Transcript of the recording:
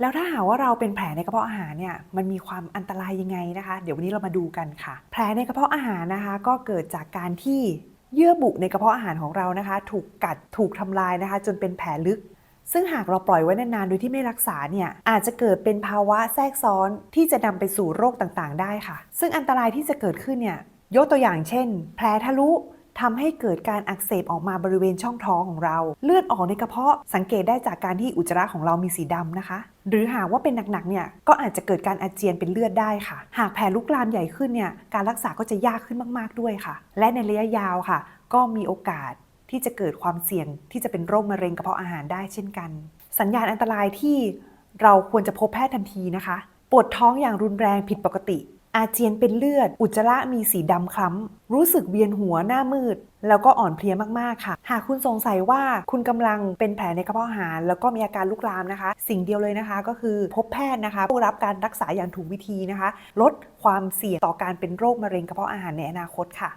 แล้วถ้าหากว่าเราเป็นแผลในกระเพาะอาหารเนี่ยมันมีความอันตรายยังไงนะคะ เดี๋ยววันนี้เรามาดูกันค่ะ แผลในกระเพาะอาหารนะคะ ก็เกิดจากการที่เยื่อบุในกระเพาะอาหารของเรานะคะ ถูกกัดถูกทำลายนะคะ จนเป็นแผลลึก ซึ่งหากเราปล่อยไว้นานๆโดยที่ไม่รักษาเนี่ยอาจจะเกิดเป็นภาวะแทรกซ้อนที่จะนำไปสู่โรคต่างๆ ได้ค่ะ ซึ่งอันตรายที่จะเกิดขึ้นเนี่ยยกตัวอย่างเช่น แผลทะลุ ทำให้เกิดการอักเสบออกมาบริเวณช่องท้องของเรา เลือดออกในกระเพาะสังเกตได้จากการที่อุจจาระของเรามีสีดำนะคะ หรือหากว่าเป็นหนักๆเนี่ยก็อาจจะเกิดการอาเจียนเป็นเลือดได้ค่ะ หากแผลลุกลามใหญ่ขึ้นเนี่ยการรักษาก็จะยากขึ้นมาก ๆด้วยค่ะ และในระยะยาวค่ะ ก็มีโอกาสที่จะเกิดความเสี่ยงที่จะเป็นโรคมะเร็งกระเพาะอาหารได้เช่นกัน สัญญาณอันตรายที่เราควรจะพบแพทย์ทันทีนะคะ ปวดท้องอย่างรุนแรงผิดปกติ อาเจียนเป็นเลือด อุจจาระมีสีดำคล้ำ รู้สึกเวียนหัวหน้ามืด แล้วก็อ่อนเพลียมากๆค่ะ หากคุณสงสัยว่าคุณกำลังเป็นแผลในกระเพาะอาหาร แล้วก็มีอาการลุกลามนะคะ สิ่งเดียวเลยนะคะก็คือพบแพทย์นะคะผู้รับการรักษาอย่างถูกวิธีนะคะ ลดความเสี่ยงต่อการเป็นโรคมะเร็งกระเพาะอาหารในอนาคตค่ะ